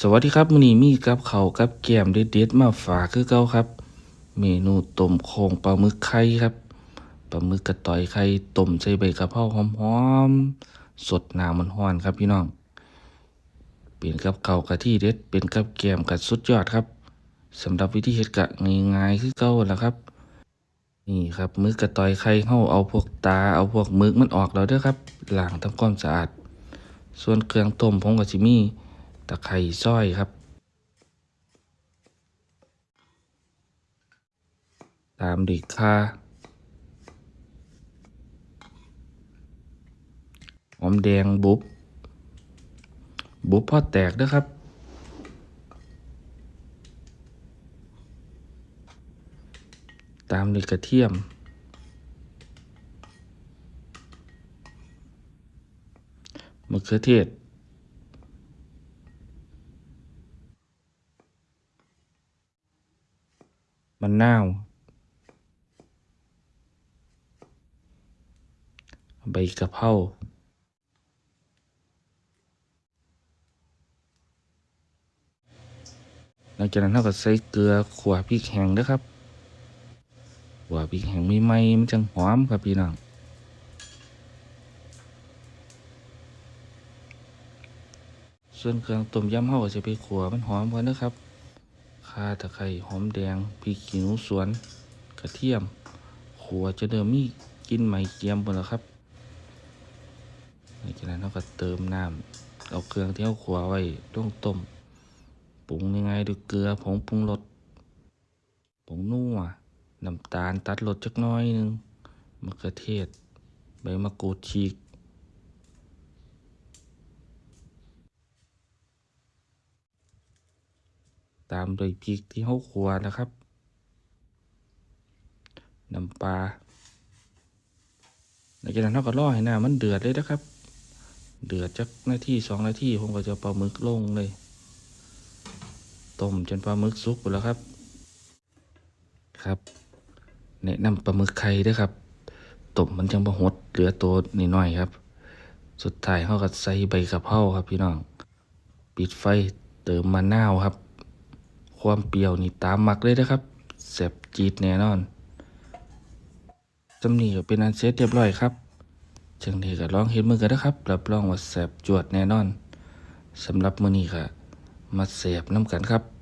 สวัสดีครับมื้อนี้มีกับเขากับแก้มเด็ดๆมาฝากคือเก่าครับ เมนูต้มโครงปลาหมึกไข่ครับปลาหมึกกระต่อยไข่ต้มใส่ใบกะเพราหอมๆสดน้ำมันร้อนครับพี่น้อง เป็นกับเขากะที่เด็ดเป็นกับแก้มกะสุดยอดครับสำหรับวิธีเฮ็ดกะง่ายๆคือเก่าแล่ะครับ นี่ครับหมึกกระต่อยไข่เฮาเอาพวกตาเอาพวกมึกมันออกแล้วเด้อครับล้างทำความสะอาด ส่วนเครื่องต้มผมก็สิมี ตะไคร้อยครับ ตามด้วยข่าหอมแดงบุบ บุบพอแตกเด้อครับ ตามด้วยกระเทียม มะเขือเทศ มะนาวใบกะเพราหลังจากนั้นเราก็ใส่เกลือขวพริกแห้งเด้อครับขวพริกแห้งไม่ไหมมันจังหอมครับพี่น้องส่วนเครื่องต้มยำเฮาก็จะไปขัวมันหอมก่อนนะครับ ข่าตะไคร้หอมแดงพริกขี้หนูสวน กระเทียมขัวจะเดิมมีกินไหมเกียมหมดแล้วครับหลังจากนั้นเราก็เติมน้ำเอาเครื่องที่เราขัวไว้ลงต้มปรุงยังไงด้วยเกลือผงปรุงรสผงนัวน้ำตาลตัดรสจักน้อยหนึงมะเขือเทศ ใบมะกรูดฉีก ตามด้วยพริกที่เขาขัวนะครับ น้ำปลาหลังจากนั้นเราก็รอให้น้ำมันเดือดเลยนะครับ เดือดจักนาทีสองนาทีผมก็จะปลาหมึกลงเลยต้มจนปลาหมึกสุกหมดแล้วครับ ครับแนะนำปลาหมึกไข่ด้วยครับต้มมันจังบะหดเหลือตัวนิดหน่อยครับ สุดท้ายเขาก็ใส่ใบกะเพราครับพี่น้อง ปิดไฟเติมมะนาวครับ ความเปรี้ยวนี่ตามมักเลยนะครับแสบจีดแน่นอนจำนี้ก็เป็นอันเสร็จเรียบร้อยครับจังนี้ก็ลองเห็นมือกันนะครับรับรองว่าแสบจวดแน่นอนสำหรับมือนี้ก็มาแสบน้ำกันครับ